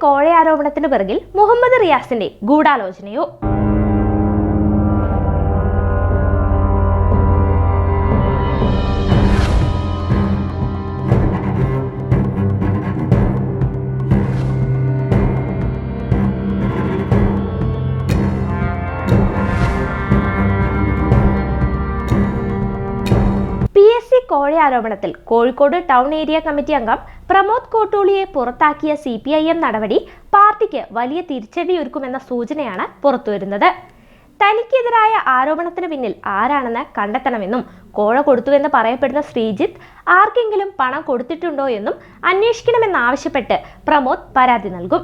കോഴ ആരോപണത്തിന് പിറകിൽ മുഹമ്മദ് റിയാസിന്റെ ഗൂഢാലോചനയോ? കോഴ ആരോപണത്തിൽ കോഴിക്കോട് ടൗൺ ഏരിയ കമ്മിറ്റി അംഗം പ്രമോദ് കോട്ടൂളിയെ പുറത്താക്കിയ സി പി ഐ എം നടപടി പാർട്ടിക്ക് വലിയ തിരിച്ചടിയൊരുക്കുമെന്ന സൂചനയാണ് പുറത്തുവരുന്നത്. തനിക്കെതിരായ ആരോപണത്തിന് പിന്നിൽ ആരാണെന്ന് കണ്ടെത്തണമെന്നും കോഴ കൊടുത്തുവെന്ന് പറയപ്പെടുന്ന ശ്രീജിത്ത് ആർക്കെങ്കിലും പണം കൊടുത്തിട്ടുണ്ടോ എന്നും അന്വേഷിക്കണമെന്നാവശ്യപ്പെട്ട് പ്രമോദ് പരാതി നൽകും.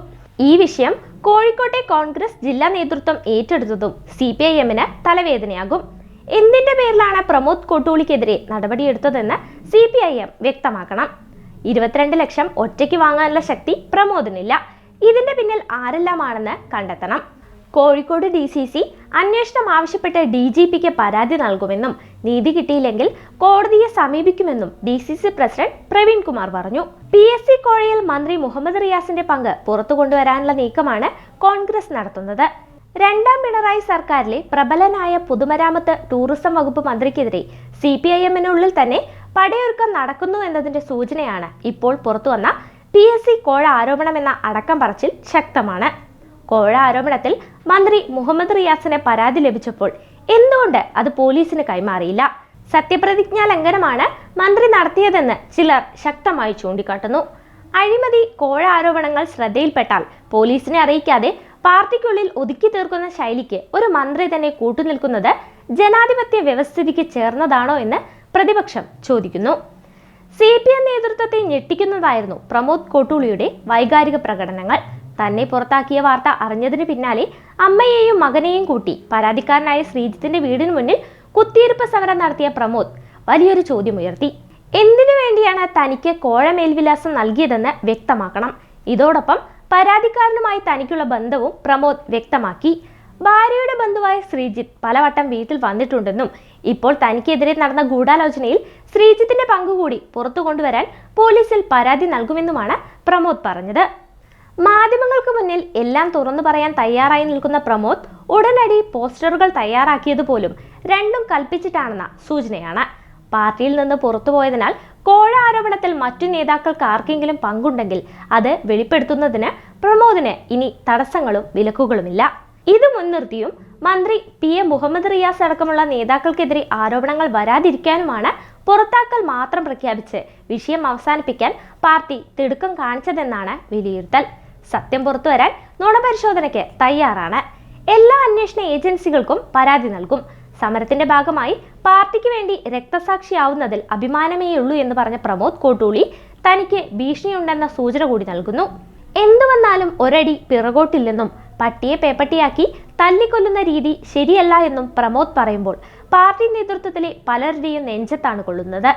ഈ വിഷയം കോഴിക്കോട്ടെ കോൺഗ്രസ് ജില്ലാ നേതൃത്വം ഏറ്റെടുത്തതും സി പി ഐ എമ്മിന് തലവേദനയാകും. എന്തിന്റെ പേരിലാണ് പ്രമോദ് കൊട്ടൂളിക്കെതിരെ നടപടിയെടുത്തതെന്ന് സി പി ഐ എം വ്യക്തമാക്കണം. ഇരുപത്തിരണ്ട് ലക്ഷം ഒറ്റയ്ക്ക് വാങ്ങാനുള്ള ശക്തി പ്രമോദിനില്ല. ഇതിന്റെ പിന്നിൽ ആരെല്ലാമാണെന്ന് കണ്ടെത്തണം. കോഴിക്കോട് ഡി സി സി അന്വേഷണം ആവശ്യപ്പെട്ട് ഡി ജി പിക്ക് പരാതി നൽകുമെന്നും നീതി കിട്ടിയില്ലെങ്കിൽ കോടതിയെ സമീപിക്കുമെന്നും D C C president Praveen Kumar പറഞ്ഞു. പി എസ് സി കോഴയിൽ മന്ത്രി മുഹമ്മദ് റിയാസിന്റെ പങ്ക് പുറത്തു കൊണ്ടുവരാനുള്ള നീക്കമാണ് കോൺഗ്രസ് നടത്തുന്നത്. രണ്ടാം പിണറായി സർക്കാരിലെ പ്രബലനായ പൊതുമരാമത്ത് ടൂറിസം വകുപ്പ് മന്ത്രിക്കെതിരെ സി പി ഐ എമ്മിനുള്ളിൽ തന്നെ പടയൊരുക്കം നടക്കുന്നു എന്നതിന്റെ സൂചനയാണ് ഇപ്പോൾ പുറത്തുവന്ന പി എസ് സി കോഴ ആരോപണം എന്ന അടക്കം പറച്ചിൽ ശക്തമാണ്. കോഴ ആരോപണത്തിൽ മന്ത്രി മുഹമ്മദ് റിയാസിന് പരാതി ലഭിച്ചപ്പോൾ എന്തുകൊണ്ട് അത് പോലീസിന് കൈമാറിയില്ല? സത്യപ്രതിജ്ഞാ ലംഘനമാണ് മന്ത്രി നടത്തിയതെന്ന് ചിലർ ശക്തമായി ചൂണ്ടിക്കാട്ടുന്നു. അഴിമതി കോഴ ആരോപണങ്ങൾ ശ്രദ്ധയിൽപ്പെട്ടാൽ പോലീസിനെ അറിയിക്കാതെ പാർട്ടിക്കുള്ളിൽ ഒതുക്കി തീർക്കുന്ന ശൈലിക്ക് ഒരു മന്ത്രി തന്നെ കൂട്ടുനിൽക്കുന്നത് ജനാധിപത്യ വ്യവസ്ഥിതിക്ക് ചേർന്നതാണോ എന്ന് പ്രതിപക്ഷം ചോദിക്കുന്നു. സി പി എം നേതൃത്വത്തെ ഞെട്ടിക്കുന്നതായിരുന്നു പ്രമോദ് കോട്ടൂളിയുടെ വൈകാരിക പ്രകടനങ്ങൾ. തന്നെ പുറത്താക്കിയ വാർത്ത അറിഞ്ഞതിന് പിന്നാലെ അമ്മയെയും മകനെയും കൂട്ടി പരാതിക്കാരനായ ശ്രീജിത്തിന്റെ വീടിന് മുന്നിൽ കുത്തിയിരിപ്പ് സമരം നടത്തിയ പ്രമോദ് വലിയൊരു ചോദ്യമുയർത്തി. എന്തിനു വേണ്ടിയാണ് തനിക്ക് കോഴമേൽവിലാസം നൽകിയതെന്ന് വ്യക്തമാക്കണം. ഇതോടൊപ്പം പരാതിക്കാരനുമായി തനിക്കുള്ള ബന്ധവും പ്രമോദ് വ്യക്തമാക്കി. ഭാര്യയുടെ ബന്ധുവായ ശ്രീജിത്ത് പലവട്ടം വീട്ടിൽ വന്നിട്ടുണ്ടെന്നും ഇപ്പോൾ തനിക്കെതിരെ നടന്ന ഗൂഢാലോചനയിൽ ശ്രീജിത്തിന്റെ പങ്കുകൂടി പുറത്തു കൊണ്ടുവരാൻ പോലീസിൽ പരാതി നൽകുമെന്നുമാണ് പ്രമോദ് പറഞ്ഞത്. മാധ്യമങ്ങൾക്ക് മുന്നിൽ എല്ലാം തുറന്നു പറയാൻ തയ്യാറായി നിൽക്കുന്ന പ്രമോദ് ഉടനടി പോസ്റ്ററുകൾ തയ്യാറാക്കിയതുപോലും രണ്ടും കൽപ്പിച്ചിട്ടാണെന്ന സൂചനയാണ്. പാർട്ടിയിൽ നിന്ന് പുറത്തുപോയതിനാൽ കോഴ ആരോപണത്തിൽ മറ്റു നേതാക്കൾക്ക് ആർക്കെങ്കിലും പങ്കുണ്ടെങ്കിൽ അത് വെളിപ്പെടുത്തുന്നതിന് പ്രമോദിന് ഇനി തടസ്സങ്ങളും വിലക്കുകളുമില്ല. ഇത് മുൻനിർത്തിയും മന്ത്രി പി എ മുഹമ്മദ് റിയാസ് അടക്കമുള്ള നേതാക്കൾക്കെതിരെ ആരോപണങ്ങൾ വരാതിരിക്കാനുമാണ് പുറത്താക്കൽ മാത്രം പ്രഖ്യാപിച്ച് വിഷയം അവസാനിപ്പിക്കാൻ പാർട്ടി തിടുക്കം കാണിച്ചതെന്നാണ് വിലയിരുത്തൽ. സത്യം പുറത്തുവരാൻ നുണപരിശോധനയ്ക്ക് തയ്യാറാണ്. എല്ലാ അന്വേഷണ ഏജൻസികൾക്കും പരാതി നൽകും. സമരത്തിന്റെ ഭാഗമായി പാർട്ടിക്ക് വേണ്ടി രക്തസാക്ഷിയാവുന്നതിൽ അഭിമാനമേയുള്ളൂ എന്ന് പറഞ്ഞ പ്രമോദ് കോട്ടൂളി തനിക്ക് ഭീഷണിയുണ്ടെന്ന സൂചന കൂടി നൽകുന്നു. എന്തു വന്നാലും ഒരടി പിറകോട്ടില്ലെന്നും പട്ടിയെ പേപ്പട്ടിയാക്കി തല്ലിക്കൊല്ലുന്ന രീതി ശരിയല്ല എന്നും പ്രമോദ് പറയുമ്പോൾ പാർട്ടി നേതൃത്വത്തിലെ പലരുടെയും നെഞ്ചത്താണ് കൊള്ളുന്നത്.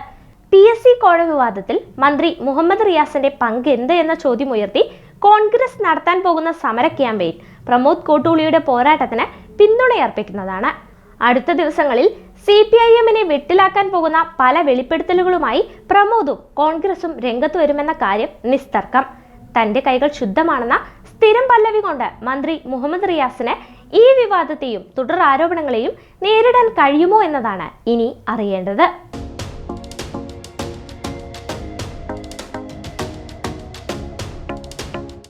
പി എസ് സി കോഴ വിവാദത്തിൽ മന്ത്രി മുഹമ്മദ് റിയാസിന്റെ പങ്ക് എന്ത് എന്ന ചോദ്യം ഉയർത്തി കോൺഗ്രസ് നടത്താൻ പോകുന്ന സമര ക്യാമ്പയിൻ പ്രമോദ് കോട്ടൂളിയുടെ പോരാട്ടത്തിന് പിന്തുണയർപ്പിക്കുന്നതാണ്. അടുത്ത ദിവസങ്ങളിൽ സി പി ഐ എമ്മിനെ വെട്ടിലാക്കാൻ പോകുന്ന പല വെളിപ്പെടുത്തലുകളുമായി പ്രമോദും കോൺഗ്രസും രംഗത്ത് വരുമെന്ന കാര്യം നിസ്തർക്കം. തന്റെ കൈകൾ ശുദ്ധമാണെന്ന സ്ഥിരം പല്ലവി കൊണ്ട് മന്ത്രി മുഹമ്മദ് റിയാസിന് ഈ വിവാദത്തെയും തുടർ ആരോപണങ്ങളെയും നേരിടാൻ കഴിയുമോ എന്നതാണ് ഇനി അറിയേണ്ടത്.